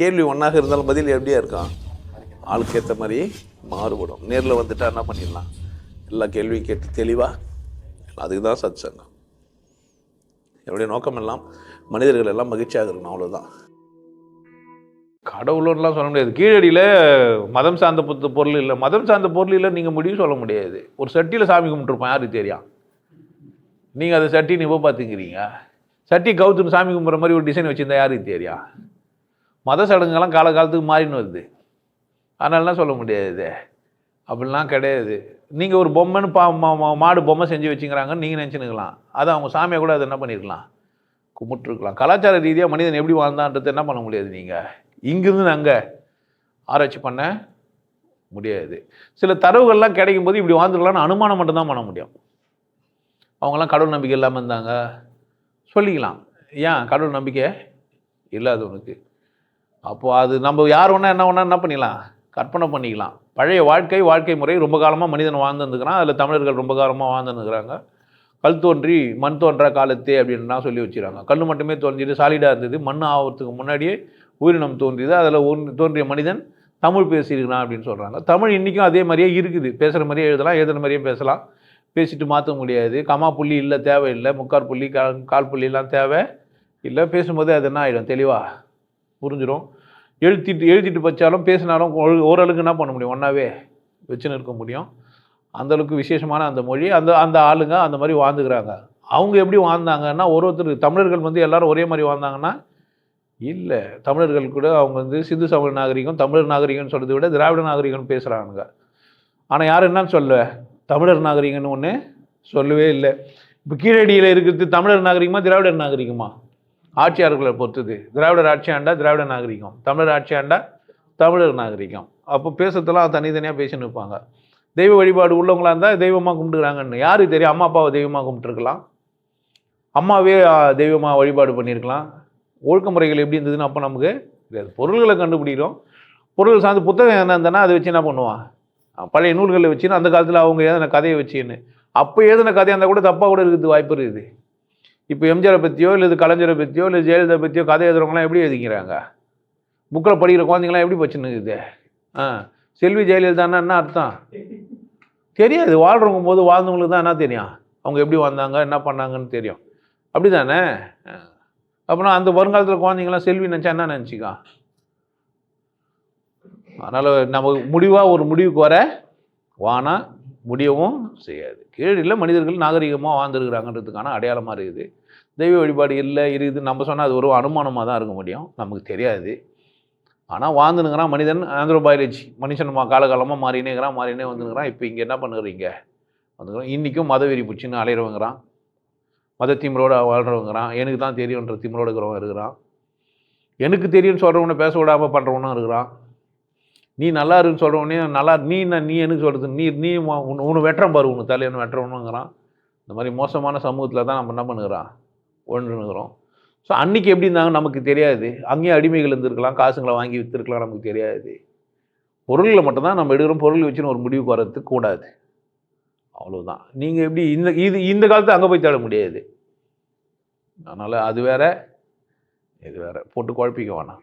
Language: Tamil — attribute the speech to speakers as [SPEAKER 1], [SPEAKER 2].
[SPEAKER 1] கேள்வி ஒன்றாக இருந்தாலும் பதில் எப்படியா இருக்கும்? ஆளுக்கு ஏற்ற மாதிரி மாறுபடும். நேரில் வந்துட்டா என்ன பண்ணிடலாம்? எல்லா கேள்வியும் கேட்டு தெளிவாக அதுக்கு தான் சத் சங்கம் என்னுடைய நோக்கம் எல்லாம் மனிதர்கள் எல்லாம் மகிழ்ச்சியாக இருக்கணும் அவ்வளோதான்
[SPEAKER 2] கடவுளோடலாம் சொல்ல முடியாது. கீழடியில் மதம் சார்ந்த புத்த பொருள் இல்லை. மதம் சார்ந்த பொருள் இல்லை நீங்கள் முடிவு சொல்ல முடியாது. ஒரு சட்டியில் சாமி கும்பிட்டுருப்போம் யாருக்கு தெரியும் நீங்கள் அதை சட்டி நீ போய் பார்த்துக்கிறீங்க. சட்டி கவுத்துன்னு சாமி கும்பிட்ற மாதிரி ஒரு டிசைன் வச்சுருந்தா யாருக்கு தெரியும் மத சடங்குகள்லாம் காலகாலத்துக்கு மாறின்னு வருது. அதனாலலாம் சொல்ல முடியாது? அப்படிலாம் கிடையாது. நீங்கள் ஒரு பொம்மைன்னு பா மா- மா- மாடு பொம்மை செஞ்சு வச்சுக்கிறாங்கன்னு நீங்கள் நினச்சினுக்கலாம் அதை அவங்க சாமியை கூட அதை என்ன பண்ணியிருக்கலாம் கும்பிட்டுருக்கலாம். கலாச்சார ரீதியாக மனிதன் எப்படி வாழ்ந்தான்றது என்ன பண்ண முடியாது நீங்கள் இங்கிருந்து அங்கே ஆராய்ச்சி பண்ண முடியாது. சில தரவுகள்லாம் கிடைக்கும் போது இப்படி வாழ்ந்துக்கலாம்னு அனுமானம் மட்டும்தான் பண்ண முடியும். அவங்கெல்லாம் கடவுள் நம்பிக்கை இல்லாமல் இருந்தாங்க. சொல்லிக்கலாம். ஏன்? கடவுள் நம்பிக்கை இல்லாதவனுக்கு. அப்போது அது நம்ம யார் ஒன்றா என்ன ஒன்றா என்ன பண்ணிக்கலாம் கற்பனை பண்ணிக்கலாம். பழைய வாழ்க்கை வாழ்க்கை முறை ரொம்ப காலமாக மனிதன் வாழ்ந்துருந்துக்கிறான் அதில் தமிழர்கள் ரொம்ப காலமாக வாழ்ந்துருந்துக்கிறாங்க கல் தோன்றி மண் தோன்றா காலத்தே அப்படின்லாம் சொல்லி வச்சுருக்காங்க. கல் மட்டுமே தோன்றிட்டு சாலிடாக இருந்தது. மண் ஆகிறதுக்கு முன்னாடியே உயிரினம் தோன்றியது. அதில் தோன்றிய மனிதன் தமிழ் பேசியிருக்கிறான் அப்படின்னு சொல்கிறாங்க தமிழ் இன்றைக்கும் அதே மாதிரியே இருக்குது. பேசுகிற மாதிரியே எழுதலாம் எழுதுன மாதிரியே பேசலாம். பேசிட்டு மாற்ற முடியாது. கமா புள்ளி இல்லை தேவையில்லை. முக்கால் புள்ளி கால் கால் புள்ளிலாம் தேவை இல்லை. பேசும்போதே அது என்ன ஆகிடும் தெளிவாக புரிஞ்சிடும். எழுத்திட்டு எழுதிட்டு வச்சாலும் பேசினாலும் ஓரளவுக்கு என்ன பண்ண முடியும்? ஒன்றாவே வச்சுன்னு இருக்க முடியும். அந்த அளவுக்கு விசேஷமான அந்த மொழி அந்த அந்த ஆளுங்க அந்த மாதிரி வாழ்ந்துக்கிறாங்க. அவங்க எப்படி வாழ்ந்தாங்கன்னா ஒரு ஒருத்தர் தமிழர்கள் வந்து எல்லாரும் ஒரே மாதிரி வாழ்ந்தாங்கன்னா இல்லை தமிழர்கள் கூட அவங்க வந்து சிந்து சமண நாகரிகம் தமிழர் நாகரிகம்னு சொல்கிறத விட திராவிட நாகரிகம்னு பேசுகிறாங்க ஆனால் யார் என்னன்னு சொல்ல? தமிழர் நாகரிகம்னு ஒன்று சொல்லவே இல்லை. இப்போ கீழடியில் இருக்கிறது தமிழர் நாகரிகமா திராவிடர் நாகரிகமா? ஆட்சியாளர்களை பொறுத்தது. திராவிடர் ஆட்சியாண்டா திராவிட நாகரிகம். தமிழர் ஆட்சியாண்டா தமிழர் நாகரிகம். அப்போ பேசுறதெல்லாம் தனித்தனியாக பேசின்னு இருப்பாங்க. தெய்வ வழிபாடு உள்ளவங்களாக இருந்தால் தெய்வமாக கும்பிட்டுக்கிறாங்கன்னு யாருக்கு தெரியும் அம்மா அப்பாவை தெய்வமாக கும்பிட்டுருக்கலாம். அம்மாவே தெய்வமாக வழிபாடு பண்ணியிருக்கலாம். ஒழுக்க முறைகள் எப்படி இருந்ததுன்னு அப்போ நமக்கு தெரியாது. பொருள்களை கண்டுபிடிக்கிறோம். பொருள் சார்ந்த புத்தகம் என்ன இருந்தனா அதை வச்சு என்ன பண்ணுவான்? பழைய நூல்களை வச்சுன்னு அந்த காலத்தில் அவங்க எழுதின கதையை வச்சுன்னு. அப்போ எழுதின கதையாக இருந்தால் கூட தப்பாக கூட இருக்கிறது வாய்ப்பு இருக்குது. இப்போ எம்ஜிஆரை பற்றியோ இல்லை கலைஞரை பற்றியோ இல்லை ஜெயலலிதா பற்றியோ கதை எழுதுறவங்களாம் எப்படி எழுதிக்கிறாங்க? புக்கில் படிக்கிற குழந்தைங்களாம் எப்படி வச்சுன்னு ஆ செல்வி ஜெயலலிதான்னா என்ன அர்த்தம்? தெரியாது. வாழ்றவங்க போது வாழ்ந்தவங்களுக்கு தான் என்ன தெரியும்? அவங்க எப்படி வந்தாங்க என்ன பண்ணாங்கன்னு தெரியும். அப்படி தானே அப்புறம் அந்த வருங்காலத்தில் குழந்தைங்களாம் செல்வி நினச்சா என்ன நினச்சிக்கா அதனால் நம்ம முடிவாக ஒரு முடிவுக்கு வர வானா முடியவும் செய்யாது. கீழில் மனிதர்கள் நாகரிகமாக வாழ்ந்துருக்குறாங்கன்றதுக்கான அடையாளமாக இருக்குது. தெய்வ வழிபாடு இல்லை இருக்குது. நம்ம சொன்னால் அது ஒரு அனுமானமாக தான் இருக்க முடியும். நமக்கு தெரியாது. ஆனால் வாழ்ந்துனுங்கிறான் மனிதன் ஆந்த்ரோபயாலஜி மனுஷன் மா- காலகாலமாக மாறினேங்கிறான் இருக்கிறான் மாறினே வந்துனுங்கிறான் இப்போ இங்கே என்ன பண்ணுறீங்க? வந்துக்கிறோம். இன்றைக்கும் மதவெறி பிடிச்சின்னு அலையிறவங்கிறான். மத திமிரோட வாழ்கிறவங்கிறான் எனக்கு தான் தெரியுன்ற திமிரோட இருக்கிறவன் இருக்கிறான். எனக்கு தெரியும்னு சொல்கிறவனை பேச விடாமல் பண்ணுறவனும் இருக்கிறான். நீ நல்லா இருக்குன்னு சொல்கிறவனே நல்லா நீ என்ன நீ எனக்கு சொல்கிறது நீ நீ உன் உன்னை வெட்டுறேன் பாரு உன்னை தலையன்னு வெட்டுறவனுங்கிறான் இந்த மாதிரி மோசமான சமூகத்தில் தான் நம்ம என்ன பண்ணுகிறோம்? ஒன்றுங்கிறோம் ஸோ அன்றைக்கி எப்படி இருந்தாங்க நமக்கு தெரியாது. அங்கேயும் அடிமைகள் இருந்திருக்கலாம் காசுங்களை வாங்கி விற்றுருக்கலாம் நமக்கு தெரியாது. பொருளில் மட்டும்தான் நம்ம எடுக்கிறோம். பொருள் வச்சுன்னு ஒரு முடிவுக்கு வர்றதுக்கு கூடாது. அவ்வளோதான் நீங்கள் எப்படி இந்த இது இந்த காலத்தை அங்கே போய் தேட முடியாது. அதனால் அது வேற இது வேற. போட்டு குழப்பிக்க வேணாம்.